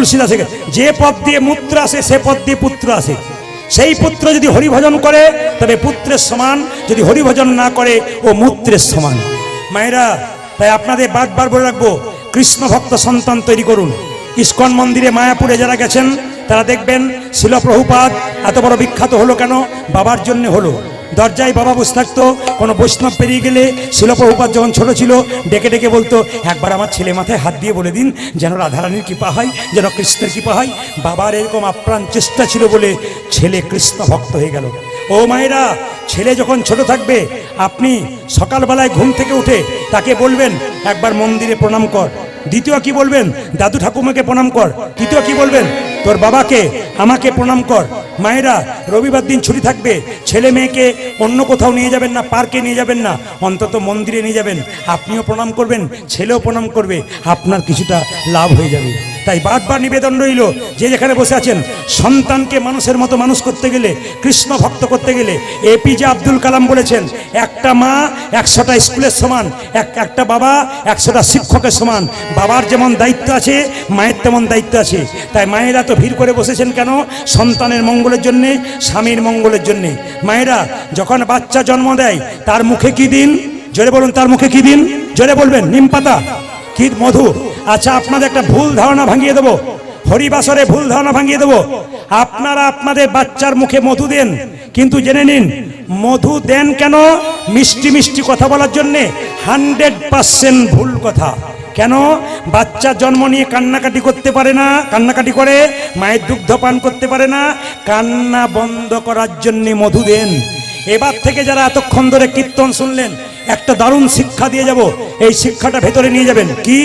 তুলসীদাস যে পথ দিয়ে মূত্র আসে, সে পথ দিয়ে পুত্র আসে। সেই পুত্র যদি হরিভজন করে, তবে পুত্রের সমান। যদি হরিভজন না করে, ও মূত্রের সমান। মায়েরা, তাই আপনাদের বারবার বলে রাখব, কৃষ্ণ ভক্ত সন্তান তৈরি করুন। ইস্কন মন্দিরে মায়াপুরে যারা গেছেন, তারা দেখবেন শিলপ্রভুপাদ এত বড় বিখ্যাত হলো কেন? বাবার জন্য হলো। দরজায় বাবা বসে থাকতো, কোনো বৈষ্ণব পেরিয়ে গেলে শিলপ্রভুপাদ যখন ছোট ছিল, ডেকে ডেকে বলতো, একবার আমার ছেলে মাথায় হাত দিয়ে বলে দিন যেন রাধারানীর কৃপা হয়, যেন কৃষ্ণের কৃপা হয়। বাবার এরকম আপ্রাণ চেষ্টা ছিল বলে ছেলে কৃষ্ণ ভক্ত হয়ে গেল। ও মায়েরা, ছেলে যখন ছোট থাকবে, আপনি সকালবেলায় ঘুম থেকে উঠে তাকে বলবেন, একবার মন্দিরে প্রণাম কর। দ্বিতীয় কি বলবেন? দাদু ঠাকুমাকে প্রণাম কর। তৃতীয় কি বলবেন? তোর বাবাকে আমাকে প্রণাম কর। মায়েরা, রবিবার দিন ছুটি থাকবে। ছেলে মেয়েকে অন্য কোথাও নিয়ে যাবেন না, পার্কে নিয়ে যাবেন না, অন্তত মন্দিরে নিয়ে যাবেন। আপনিও প্রণাম করবেন, ছেলেও প্রণাম করবে। আপনার কিছুটা লাভ হয়ে যাবে। তাই বারবার নিবেদন রইল যে যেখানে বসে আছেন, সন্তানকে মানুষের মতো মানুষ করতে গেলে, কৃষ্ণ ভক্ত করতে গেলে এপিজে আব্দুল কালাম বলেছেন, একটা মা একশোটা স্কুলের সমান, এক, একটা বাবা একশোটা শিক্ষকের সমান। বাবার যেমন দায়িত্ব আছে, মায়ের তেমন দায়িত্ব আছে। তাই মায়েরা তো ভিড় করে বসেছেন কেন? সন্তানের মঙ্গলের জন্যে, স্বামীর মঙ্গলের জন্যে। মায়েরা, যখন বাচ্চা জন্ম দেয়, তার মুখে কি দিন? জোরে বলুন, তার মুখে কি দিন? জোরে বলবেন, নিম পাতা, কি মধু? আচ্ছা আপনাদের একটা ভুল ধারণা ভাঙিয়ে দেবো। হরিবাসরে ভুল ধারণা ভাঙিয়ে দেবো। আপনারা আপনাদের বাচ্চার মুখে মধু দেন, কিন্তু জেনে নিন, মধু দেন কেন? মিষ্টি মিষ্টি কথা বলার জন্যে হান্ড্রেড পার্সেন্ট ভুল কথা। কেন? বাচ্চা জন্ম নিয়ে কান্নাকাটি করতে পারে না, কান্নাকাটি করে, মায়ের দুগ্ধ পান করতে পারে না, কান্না বন্ধ করার জন্যে মধু দেন। এবার থেকে যারা এতক্ষণ ধরে কীর্তন শুনলেন, একটা দারুণ শিক্ষা দিয়ে যাব, এই শিক্ষাটা ভেতরে নিয়ে যাবেন। কি?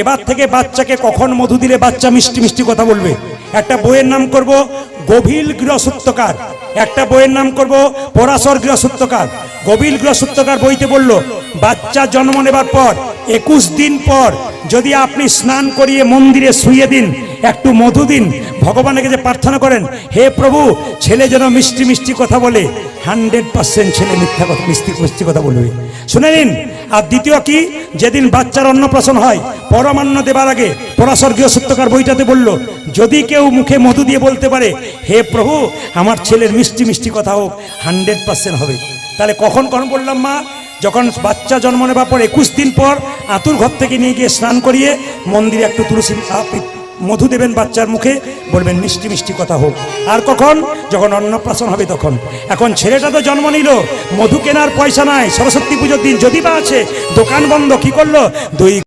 এবার থেকে বাচ্চাকে কখন মধু দিলে বাচ্চা মিষ্টি মিষ্টি কথা বলবে? একটা বইয়ের নাম করব, গভীর গৃহসূত্রকার। একটা বইয়ের নাম করব, পরাশর গৃহসূত্রকার। গভীর গৃহসূত্রকার বইতে বলল, বাচ্চা জন্ম নেবার পর, একুশ দিন পর যদি আপনি স্নান করিয়ে মন্দিরে শুয়ে দিন, একটু মধু দিন, ভগবানের কাছে প্রার্থনা করেন, হে প্রভু, ছেলে যেন মিষ্টি মিষ্টি কথা বলে, হান্ড্রেড পার্সেন্ট ছেলে মিথ্যা কথা, মিষ্টি মিষ্টি কথা বলবে। শুনে নিন। আর দ্বিতীয় কি? যেদিন বাচ্চার অন্নপ্রাশন হয়, পরমান্ন দেবার আগে পরাস্বর্গীয় সত্যকার বইটাতে বলল, যদি কেউ মুখে মধু দিয়ে বলতে পারে, হে প্রভু, আমার ছেলের মিষ্টি মিষ্টি কথা হোক, হান্ড্রেড পার্সেন্ট হবে। তাহলে কখন কখন বললাম মা? যখন বাচ্চা জন্ম নেবার পর, একুশ দিন পর আতুর ঘর থেকে নিয়ে গিয়ে স্নান করিয়ে মন্দিরে একটু তুলসী মধু দেবেন বাচ্চার মুখে, বলবেন, মিষ্টি মিষ্টি কথা হোক। আর কখন? যখন অন্নপ্রাশন হবে তখন। এখন ছেলেটা তো জন্ম নিল, মধু কেনার পয়সা নাই, সরস্বতী পুজোর দিন যদি বা আছে, দোকান বন্ধ, কি করল? দুই